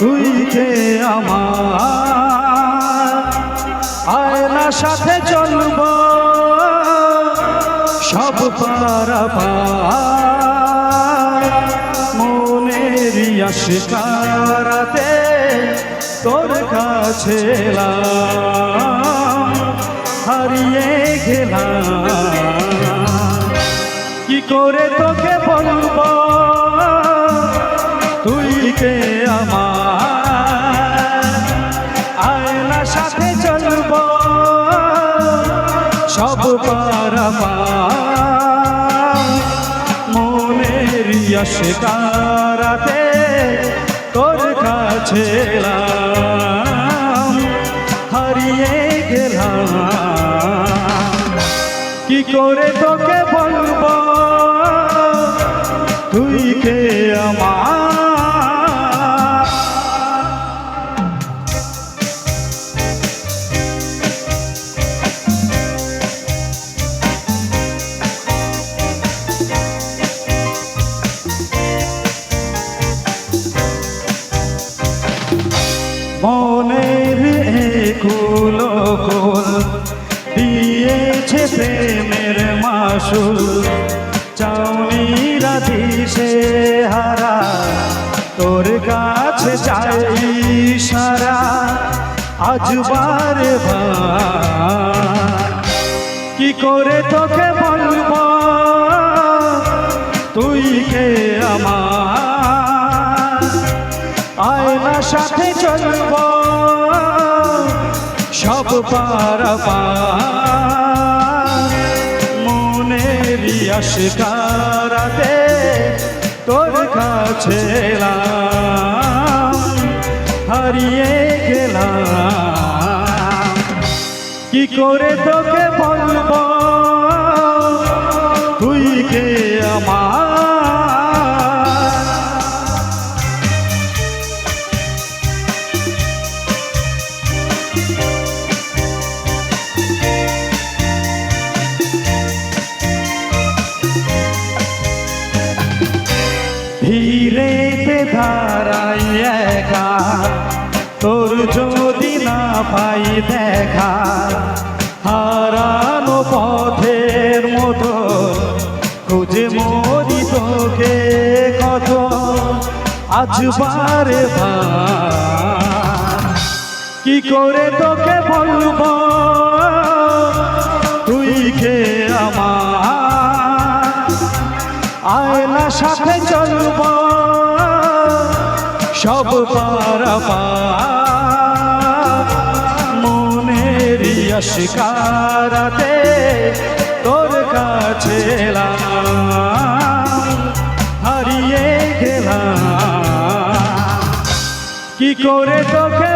তুই কে আমার আয়না সাথে চলব সব পারাবা মনের আশকারাতে তোর কাছে হারিয়ে গেলাম। কি করে তোকে পারাবা মনের শিকারাতে তোর কাছে হারিয়ে গেলাম। কি করে তোকে বলব? তুই কে আমার? মনের একুলো কোল দিয়েছে প্রেমের মাসুল। চাউনিরা দিশে হারা, তোর কাছে চাই সারা, আজ বারে কি করে তোকে বলব? তুই কে আমার? আয়না সাথে চলব সব পারাবা মনের শিকারাতে তোর কাছে হারিয়ে গেলাম। কি করে তোকে বলব? তুই কে ভিড়েতে ধারাই একা। তোর যদি না পাই দেখা, হারানো পথের মতো খুঁজে মরি তোকে কত, আজ ভার কি করে তোকে বলব? তুই কে আমার? আয়না সাথে চলব? সব পারা মনের শিকারাতে তোর কাছে হারিয়ে গেলাম। কি করে তোকে